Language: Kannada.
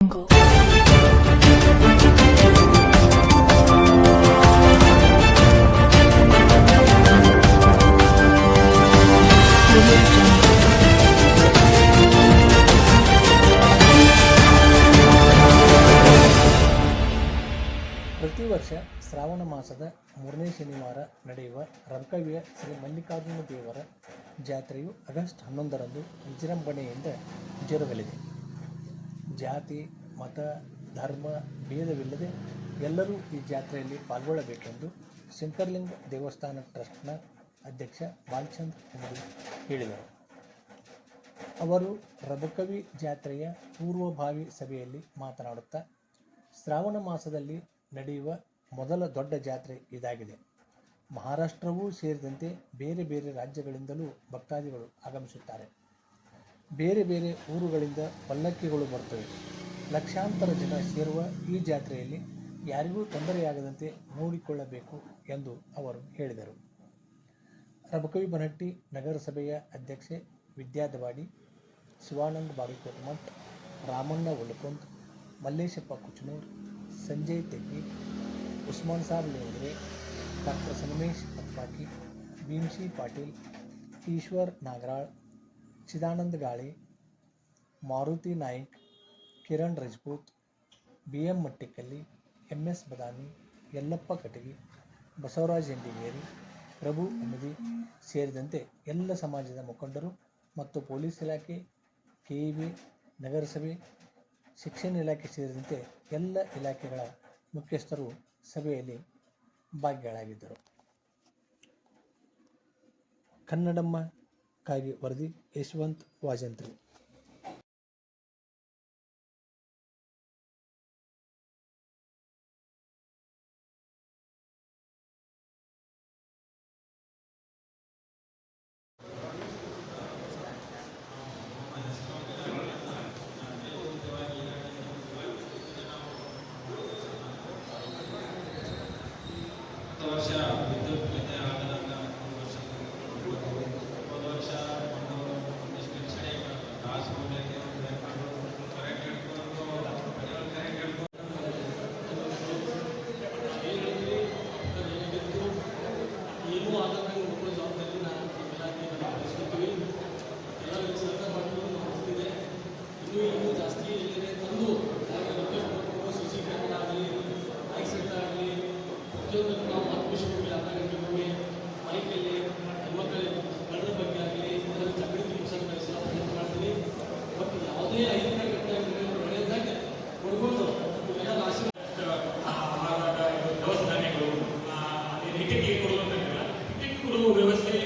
ಪ್ರತಿ ವರ್ಷ ಶ್ರಾವಣ ಮಾಸದ ಮೂರನೇ ಶನಿವಾರ ನಡೆಯುವ ರಬಕವಿಯ ಶ್ರೀ ಮಲ್ಲಿಕಾರ್ಜುನ ದೇವರ ಜಾತ್ರೆಯು ಆಗಸ್ಟ್ ಹನ್ನೊಂದರಂದು ವಿಜೃಂಭಣೆಯಿಂದ ಜರುಗಲಿದೆ. ಜಾತಿ, ಮತ, ಧರ್ಮ, ಭೇದವಿಲ್ಲದೆ ಎಲ್ಲರೂ ಈ ಜಾತ್ರೆಯಲ್ಲಿ ಪಾಲ್ಗೊಳ್ಳಬೇಕೆಂದು ಶಂಕರಲಿಂಗ ದೇವಸ್ಥಾನ ಟ್ರಸ್ಟ್ನ ಅಧ್ಯಕ್ಷ ಬಾಲ್ಚಂದ್ ಅವರು ಹೇಳಿದರು. ಅವರು ರಬಕವಿ ಜಾತ್ರೆಯ ಪೂರ್ವಭಾವಿ ಸಭೆಯಲ್ಲಿ ಮಾತನಾಡುತ್ತಾ, ಶ್ರಾವಣ ಮಾಸದಲ್ಲಿ ನಡೆಯುವ ಮೊದಲ ದೊಡ್ಡ ಜಾತ್ರೆ ಇದಾಗಿದೆ. ಮಹಾರಾಷ್ಟ್ರವೂ ಸೇರಿದಂತೆ ಬೇರೆ ಬೇರೆ ರಾಜ್ಯಗಳಿಂದಲೂ ಭಕ್ತಾದಿಗಳು ಆಗಮಿಸುತ್ತಾರೆ. ಬೇರೆ ಬೇರೆ ಊರುಗಳಿಂದ ಪಲ್ಲಕ್ಕಿಗಳು ಬರ್ತವೆ. ಲಕ್ಷಾಂತರ ಜನ ಸೇರುವ ಈ ಜಾತ್ರೆಯಲ್ಲಿ ಯಾರಿಗೂ ತೊಂದರೆಯಾಗದಂತೆ ನೋಡಿಕೊಳ್ಳಬೇಕು ಎಂದು ಅವರು ಹೇಳಿದರು. ರಬಕವಿ ಬನಹಟ್ಟಿ ನಗರಸಭೆಯ ಅಧ್ಯಕ್ಷೆ Vidyadavadi, Shivananda Bagalkot Math, Ramanna Ullakund Malleshappa Kuchanur Sanjay Teggi, Usman Sab Lendre doctor Sangamesh Patpaki Bhimshi Patil, Ishwar Nagaral Chidananda Gali, Maruti Naik, Kiran Rajput B M Mattikalli M S Badami, Yallappa Katagi, Basavaraj Yendigeri, Prabhu Amadi ಸೇರಿದಂತೆ ಎಲ್ಲ ಸಮಾಜದ ಮುಖಂಡರು ಮತ್ತು ಪೊಲೀಸ್ ಇಲಾಖೆ ಕೆಇಬಿ ನಗರಸಭೆ, ಶಿಕ್ಷಣ ಇಲಾಖೆ ಸೇರಿದಂತೆ ಎಲ್ಲ ಇಲಾಖೆಗಳ ಮುಖ್ಯಸ್ಥರು ಸಭೆಯಲ್ಲಿ ಭಾಗಿಗಳಾಗಿದ್ದರು. ಕನ್ನಡಮ್ಮಕ್ಕಾಗಿ कायदे वर्दी यशवंत वाजंत्री. do meu excelente.